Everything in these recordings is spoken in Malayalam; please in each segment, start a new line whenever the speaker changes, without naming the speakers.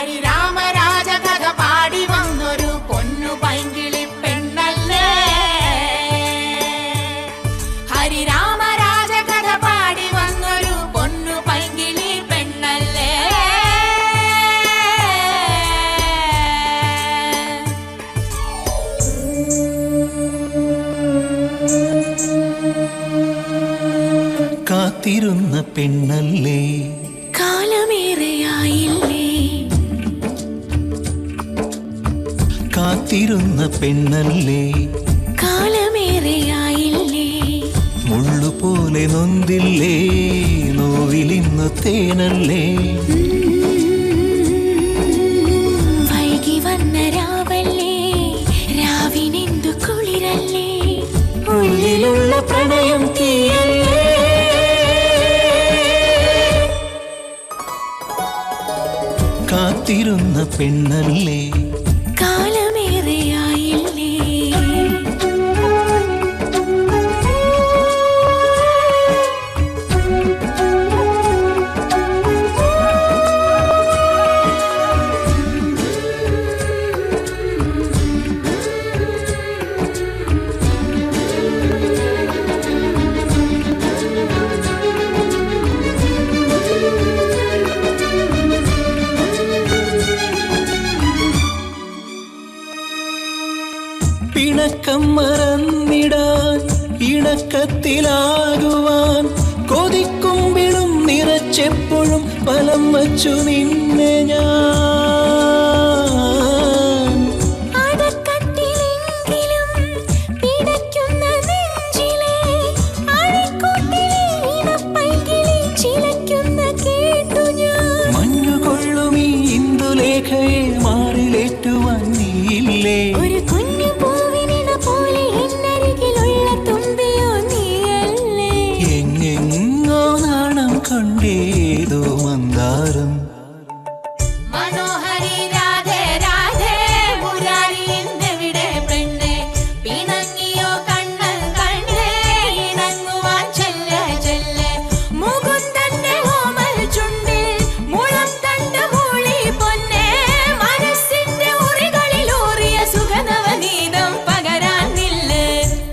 ഹരിരാമരാജ കഥ പാടി വന്നൊരു പൊന്നു പൈങ്കിളി പെണ്ണല്ലേ? ഹരിരാമരാജ കഥ പാടി വന്നൊരു പൊന്നു പൈങ്കിളി പെണ്ണല്ലേ?
കാത്തിരുന്ന പെണ്ണല്ലേ? കാത്തിരുന്ന പെണ്ണല്ലേ?
കാലമേറെയായില്ലേ?
മുള്ളുപോലെ നൊന്തില്ലേ? നോവിലിന്ന് തേനല്ലേ?
വൈകി വന്ന രാവല്ലേ? രാവിനെന്തു കുളിരല്ലേ? ഉള്ളിലുള്ള പ്രണയം തീയല്ലേ
കാത്തിരുന്ന പെണ്ണല്ലേ? പിണക്കം മറന്നിടാൻ ഇണക്കത്തിലാകുവാൻ കൊതിക്കുമ്പിളും നിറച്ചെപ്പോഴും ഫലം വച്ചു നിന്നെ ഞാൻ.
പകരാൻ മന്ദാരം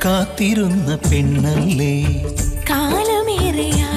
കാത്തിരുന്ന പെണ്ണല്ലേ?
കാലമേറെയായില്ലേ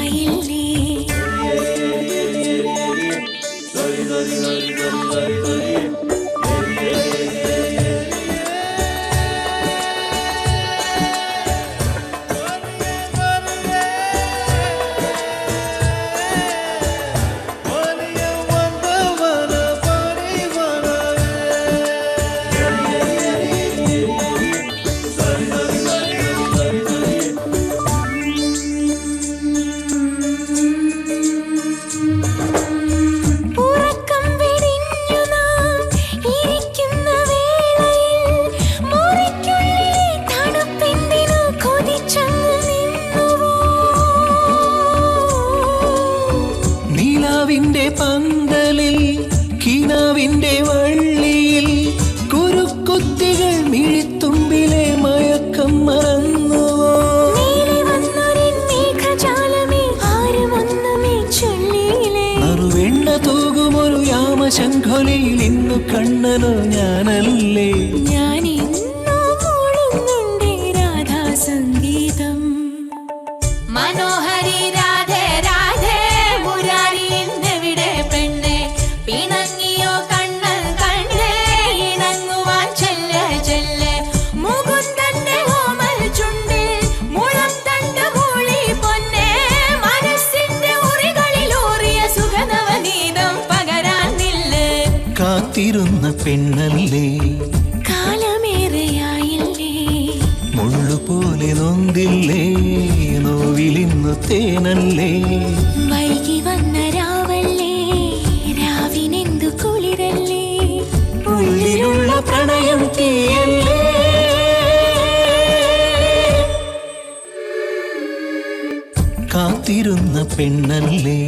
നീലാവിന്റെ പന്തലിൽ കിനാവിന്റെ വള്ളിയിൽ കുരുക്കുത്തികൾ മിഴിത്തുമ്പിലെ മയക്കം മറന്നുവോ അറുവെണ്ണ തൂകുമൊരു യാമശങ്കൊലയിൽ ഇന്നു കണ്ണനോ ഞാനല്ലേ?
ഞാൻ
കാത്തിരുന്ന പെണ്ണല്ലേ?
കാലമേറെയായില്ലേ?
മുള്ളുപോലെ നൊന്തില്ലേ? നോവിലിന്നു തേനല്ലേ?
വൈകി വന്ന രാവല്ലേ? രാവിനെന്തു കുളിരല്ലേ?
ഉള്ളിലുള്ള പ്രണയം തീയല്ലേ? കാത്തിരുന്ന പെണ്ണല്ലേ?